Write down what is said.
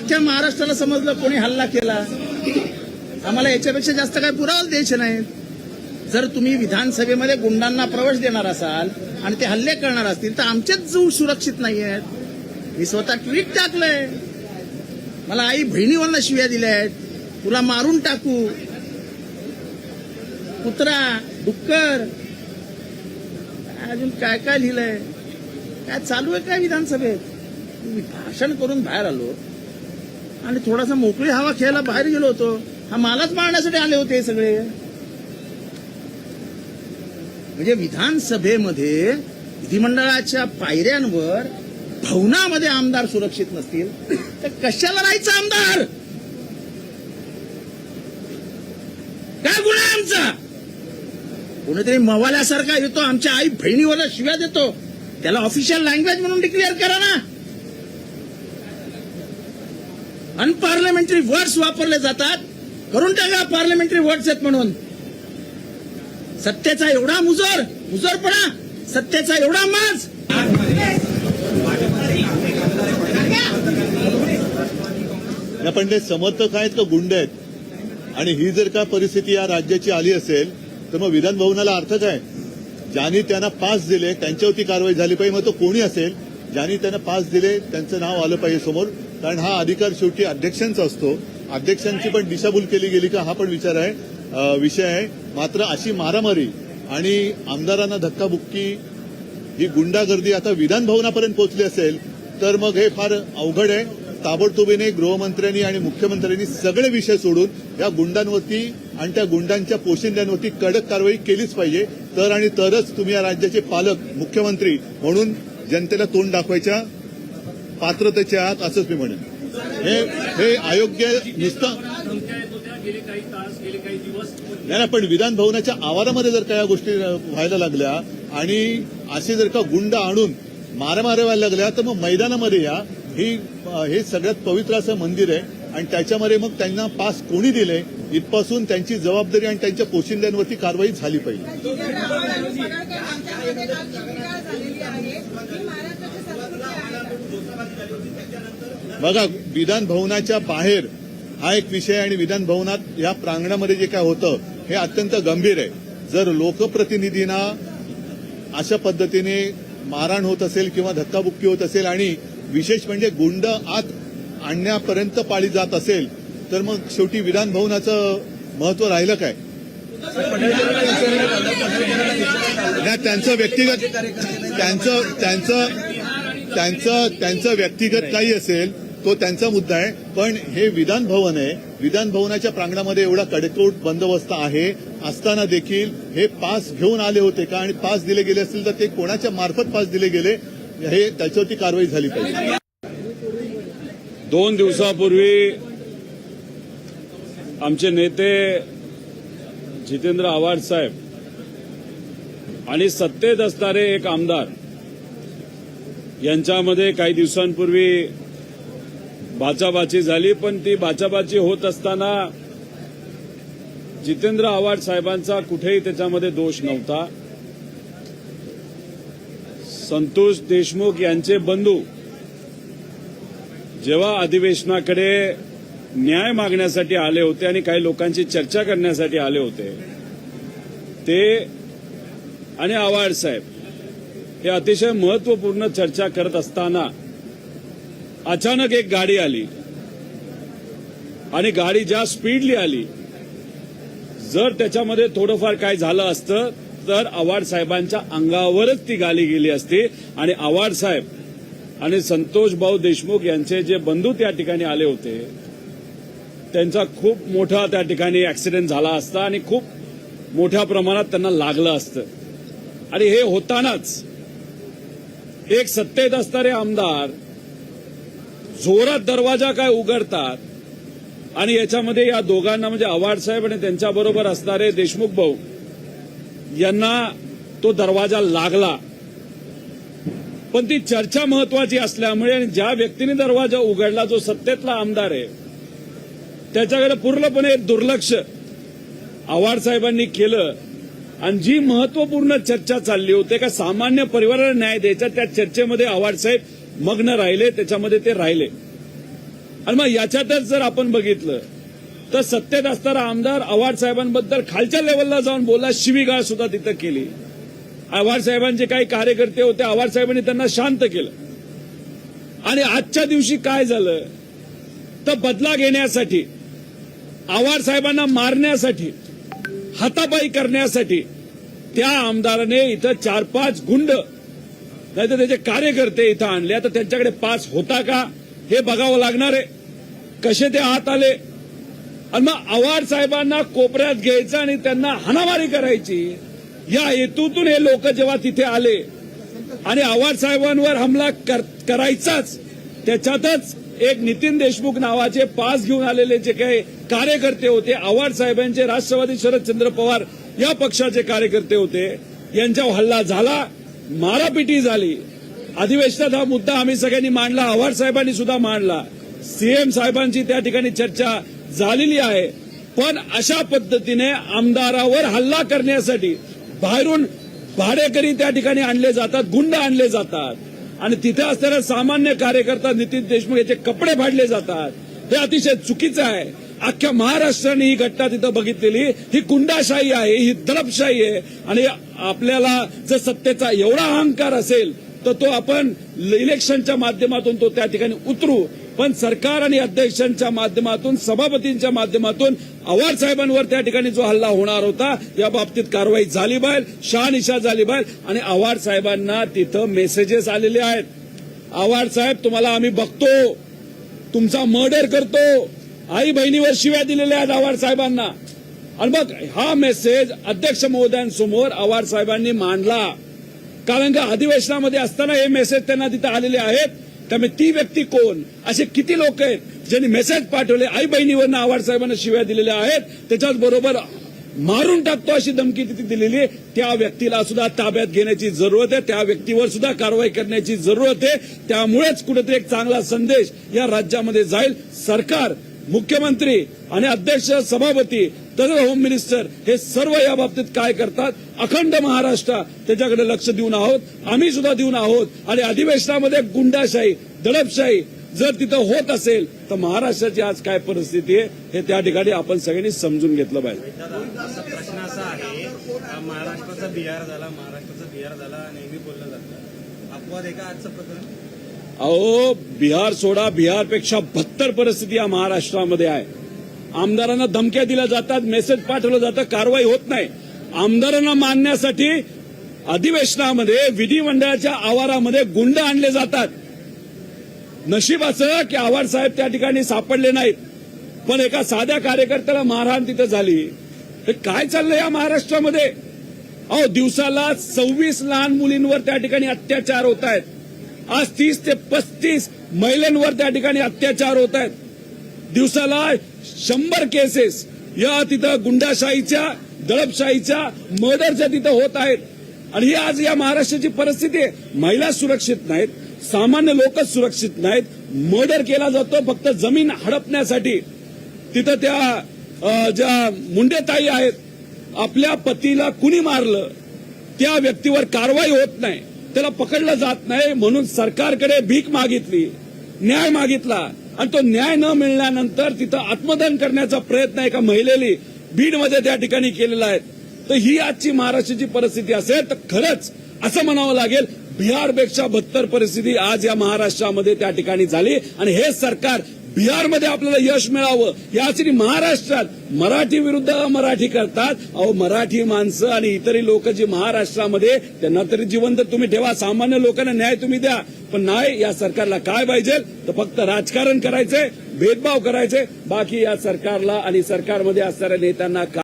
अख्ख्या महाराष्ट्राला समजलं कोणी हल्ला केला. आम्हाला याच्यापेक्षा जास्त काय पुरावा द्यायचे नाहीत. जर तुम्ही विधानसभेमध्ये गुंडांना प्रवेश देणार असाल आणि ते हल्ले करणार असतील तर आमचेच जीव सुरक्षित नाही आहेत मी स्वतः ट्विट टाकलंय. मला आई बहिणीवरनं शिव्या दिल्या आहेत तुला मारून टाकू. कुत्रा डुक्कर. अजून काय काय लिहिलंय? काय चालू आहे काय विधानसभेत? मी भाषण करून बाहेर आलो. आणि थोडासा मोकळी हवा खेळायला बाहेर गेलो होतो. हा मालाच मारण्यासाठी आले होते सगळे. म्हणजे विधानसभेमध्ये विधिमंडळाच्या पायऱ्यांवर भवनामध्ये आमदार सुरक्षित नसतील तर कशाला राहायचं आमदार? काय गुन्हा आमचा? कोणीतरी मवाल्यासारखा येतो आमच्या आई बहिणीवर शिव्या देतो. त्याला ऑफिशियल लँग्वेज म्हणून डिक्लेअर करा ना. अनपार्लमेंटरी वर्ड्स वापरले जातात. करून टाका पार्लमेंटरी वर्ड्स आहेत म्हणून. सत्तेचा एवढा मुजोर मुजोरपणा सत्तेचा एवढा माज. पण ते समर्थक आहेत का गुंड आहेत. आणि ही जर का परिस्थिती या राज्याची आली असेल तर मग विधान भवनाला अर्थ काय? ज्यांनी त्यांना पास दिले त्यांच्यावरती कारवाई झाली पाहिजे मग तो कोणी असेल? ज्यांनी त्यांना पास दिले त्यांचं नाव आलं पाहिजे समोर. कारण हा अधिकार शेवटी अध्यक्षांचा असतो. अध्यक्षांची पण दिशाभूल केली गेली का हा पण विचार आहे. विषय आहे. मात्र अशी मारामारी आणि आमदारांना धक्काबुक्की ही गुंडागर्दी आता विधान भवनापर्यंत पोहोचली असेल तर मग हे फार अवघड आहे. ताबडतोबीने गृहमंत्र्यांनी आणि मुख्यमंत्र्यांनी सगळे विषय सोडून या गुंडांवरती आणि त्या गुंडांच्या पोशिंद्यांवरती कडक कारवाई केलीच पाहिजे. तर आणि तरच तुम्ही या राज्याचे पालक मुख्यमंत्री म्हणून जनतेला तोंड दाखवायच्या. पात्रतेचे आहात असंच मी म्हणेन हे हे अयोग्य नुसतं नाही ना पण विधान भवनाच्या आवारामध्ये जर का या गोष्टी व्हायला लागल्या आणि असे जर का गुंड आणून मारामाऱ्या व्हायला लागल्या तर मग मैदानामध्ये या ही हे सगळ्यात पवित्र असं मंदिर आहे आणि त्याच्यामध्ये मग त्यांना पास कोणी दिले इथपासून त्यांची जबाबदारी आणि त्यांच्या पोशिंद्यांवरती कारवाई झाली पाहिजे बघा विधान भवनाच्या बाहेर हा एक विषय आणि विधान भवनात या प्रांगणामध्ये जे काय होतं हे अत्यंत गंभीर आहे. जर लोकप्रतिनिधींना अशा पद्धतीने मारहाण होत असेल किंवा धक्काबुक्की होत असेल आणि विशेष म्हणजे गुंड आत आणण्यापर्यंत पाळी जात असेल तर मग शेवटी विधान भवनाचं महत्त्व राहिलं काय? त्यांचं व्यक्तिगत त्यांचं त्यांचं त्यांचं त्यांचं व्यक्तिगत काही असेल तो त्यांचा मुद्दा आहे. पण हे विधान भवन आहे. विधान भवनाच्या प्रांगणामध्ये एवढा कडेकोट बंदोबस्त आहे. असताना देखील हे पास घेऊन आले होते का? आणि पास दिले गेले असतील तर ते कोणाच्या मार्फत पास दिले गेले? हे त्याच्यावरती कारवाई झाली पाहिजे. दोन दिवसापूर्वी आमचे नेते जितेंद्र आव्हाड साहेब आणि सत्तेत असणारे एक आमदार यांच्यामध्ये काही दिवसांपूर्वी बाचाबाची झाली पण ती बाचाबाची होत असताना जितेंद्र आव्हाड साहेबांचा कुठेही त्याच्यामध्ये दोष नव्हता. संतोष देशमुख यांचे बंधू जेव्हा अधिवेशनाकडे न्याय मागण्यासाठी आले होते आणि काही लोकांची चर्चा करण्यासाठी आले होते ते आणि आव्हाड साहेब हे अतिशय महत्त्वपूर्ण चर्चा करत असताना अचानक एक गाडी आली. आणि गाडी ज्या स्पीडली आली जर त्याच्यामध्ये थोडंफार काय झालं असतं तर आव्हाड साहेबांच्या अंगावरच ती गाडी गेली असती. आणि आव्हाड साहेब आणि संतोष भाऊ देशमुख यांचे जे बंधू त्या ठिकाणी आले होते त्यांचा खूप मोठा त्या ठिकाणी ऍक्सिडेंट झाला असता आणि खूप मोठ्या प्रमाणात त्यांना लागलं असतं. आणि हे होतानाच एक सत्तेत असणारे आमदार जोरात दरवाजा काय उघडतात आणि याच्यामध्ये या दोघांना म्हणजे आव्हाड साहेब आणि त्यांच्याबरोबर असणारे देशमुख भाऊ यांना तो दरवाजा लागला. पण ती चर्चा महत्वाची असल्यामुळे आणि ज्या व्यक्तीने दरवाजा उघडला जो सत्तेतला आमदार आहे त्याच्याकडे पूर्णपणे दुर्लक्ष आव्हाड साहेबांनी केलं. आणि जी महत्त्वपूर्ण चर्चा चालली होती का सामान्य परिवाराला न्याय द्यायचा त्या चर्चेमध्ये आव्हाडसाहेब मग्न राहिले त्याच्यामध्ये ते राहिले. आणि मग याच्यातच जर आपण बघितलं तर सत्तेत असणारा आमदार आव्हाड साहेबांबद्दल खालच्या लेवलला जाऊन बोलला शिवीगाळ सुद्धा तिथं केली. आव्हाड साहेबांचे काही कार्यकर्ते होते आव्हाड साहेबांनी त्यांना शांत केलं. आणि आजच्या दिवशी काय झालं तर बदला घेण्यासाठी आव्हाड साहेबांना मारण्यासाठी हातापाई करण्यासाठी त्या आमदाराने इथं चार पाच गुंड नाहीतर त्याचे कार्यकर्ते इथं आणले. तर त्यांच्याकडे पास होता का हे बघावं लागणार आहे. कसे ते आत आले? आणि मग आव्हाड साहेबांना कोपऱ्यात घ्यायचं आणि त्यांना हाणामारी करायची. या हेतूतून हे लोक जेव्हा तिथे आले आणि आव्हाड साहेबांवर हमला कर, करायचाच त्याच्यातच एक नितीन देशमुख नावाचे पास घेऊन आलेले जे काही कार्यकर्ते होते आव्हाड साहेबांचे राष्ट्रवादी शरदचंद्र पवार या पक्षाचे कार्यकर्ते होते. यांच्यावर हल्ला झाला मारापिटी झाली. अधिवेशनात हा मुद्दा आम्ही सगळ्यांनी मांडला आव्हाड साहेबांनी सुद्धा मांडला. सीएम साहेबांची त्या ठिकाणी चर्चा झालेली आहे. पण अशा पद्धतीने आमदारावर हल्ला करण्यासाठी बाहेरून भाडेकरी त्या ठिकाणी आणले जातात गुंड आणले जातात. आणि तिथे असणाऱ्या सामान्य कार्यकर्ता नितीन देशमुख याचे कपडे फाडले जातात. हे अतिशय चुकीचं आहे. अख्ख्या महाराष्ट्राने ही घटना तिथं बघितलेली. ही गुंडाशाही आहे ही दडपशाही आहे. आणि आपल्याला जर सत्तेचा एवढा अहंकार असेल तर तो आपण इलेक्शनच्या माध्यमातून तो त्या ठिकाणी उतरू. पण सरकार आणि अध्यक्षांच्या माध्यमातून सभापतींच्या माध्यमातून आव्हाड साहेबांवर त्या ठिकाणी जो हल्ला होणार होता या बाबतीत कारवाई झाली बाहेर शहानिशा झाली बाहेर आणि आव्हाड साहेबांना तिथं मेसेजेस आलेले आहेत. आव्हाड साहेब तुम्हाला आम्ही बघतो. तुमचा मर्डर करतो. आई बहिणीवर शिव्या दिलेल्या आहेत आव्हाड साहेबांना. आणि मग हा मेसेज अध्यक्ष महोदयांसमोर आव्हाड साहेबांनी मांडला. कारण का अधिवेशनामध्ये असताना हे मेसेज त्यांना तिथे आलेले आहेत. त्यामुळे ती व्यक्ती कोण? असे किती लोक आहेत? ज्यांनी मेसेज पाठवले आई बहिणीवर आव्हाड साहेबांना शिव्या दिलेल्या आहेत त्याच्याच बरोबर मारून टाकतो अशी धमकी तिथे दिलेली आहे. त्या व्यक्तीला सुद्धा ताब्यात घेण्याची जरूरत आहे त्या व्यक्तीवर सुद्धा कारवाई करण्याची जरूरत आहे. त्यामुळेच कुठेतरी एक चांगला संदेश या राज्यामध्ये जाईल. सरकार मुख्यमंत्री आणि अध्यक्ष सभापती तसंच होम मिनिस्टर हे सर्व या बाबतीत काय करतात? अखंड महाराष्ट्र त्याच्याकडे लक्ष देऊन आहोत. आम्ही सुद्धा देऊन आहोत. आणि अधिवेशनामध्ये गुंडाशाही दडपशाही जर तिथं होत असेल तर महाराष्ट्राची आज काय परिस्थिती आहे हे त्या ठिकाणी आपण सगळ्यांनी समजून घेतलं पाहिजे. प्रश्न असा आहे महाराष्ट्राचा बिहार झाला महाराष्ट्राचा बिहार झाला नेहमी बोललं जातं. अपवाद आहे का आजचं प्रकरण? अहो बिहार सोडा बिहारपेक्षा बत्तर परिस्थिती या महाराष्ट्रामध्ये आहे. आमदारांना धमक्या दिल्या जातात मेसेज पाठवलं जातं कारवाई होत नाही. आमदारांना मानण्यासाठी अधिवेशनामध्ये विधिमंडळाच्या आवारामध्ये गुंड आणले जातात. नशीब असं की आव्हाड साहेब त्या ठिकाणी सापडले नाहीत. पण एका साध्या कार्यकर्त्याला मारहाण तिथं झाली. तर काय चाललंय या महाराष्ट्रामध्ये? अहो दिवसाला सव्वीस लहान मुलींवर त्या ठिकाणी अत्याचार होत आहेत. आज तीस ते पस्तीस महिलांवर त्या ठिकाणी अत्याचार होत आहेत. दिवसाला शंभर केसेस या तिथं गुंडाशाहीच्या दडपशाहीच्या मर्डरच्या तिथं होत आहेत. आणि ही आज या महाराष्ट्राची परिस्थिती आहे. महिला सुरक्षित नाहीत सामान्य लोकच सुरक्षित नाहीत. मर्डर केला जातो फक्त जमीन हडपण्यासाठी. तिथं त्या ज्या मुंडेताई आहेत आपल्या पतीला कुणी मारलं त्या व्यक्तीवर कारवाई होत नाही. त्याला पकडलं जात नाही म्हणून सरकारकडे भीक मागितली न्याय मागितला. आणि तो न्याय न मिळाल्यानंतर तिथं आत्मदान करण्याचा प्रयत्न एका महिलेने बीडमध्ये त्या ठिकाणी केलेला आहे. तर ही आजची महाराष्ट्राची परिस्थिती असेल तर खरंच असं म्हणावं लागेल बिहारपेक्षा बत्तर परिस्थिती आज या महाराष्ट्रामध्ये त्या ठिकाणी झाली आणि हे सरकार बिहारमध्ये आपल्याला यश मिळावं. यासाठी महाराष्ट्रात मराठी विरुद्ध मराठी करतात. अहो मराठी माणसं आणि इतरही लोक जी महाराष्ट्रामध्ये त्यांना तरी जिवंत तुम्ही ठेवा. सामान्य लोकांना न्याय तुम्ही द्या. पण नाही या सरकारला काय पाहिजे? तर फक्त राजकारण करायचंय भेदभाव करायचे बाकी या सरकारला आणि सरकारमध्ये असणाऱ्या नेत्यांना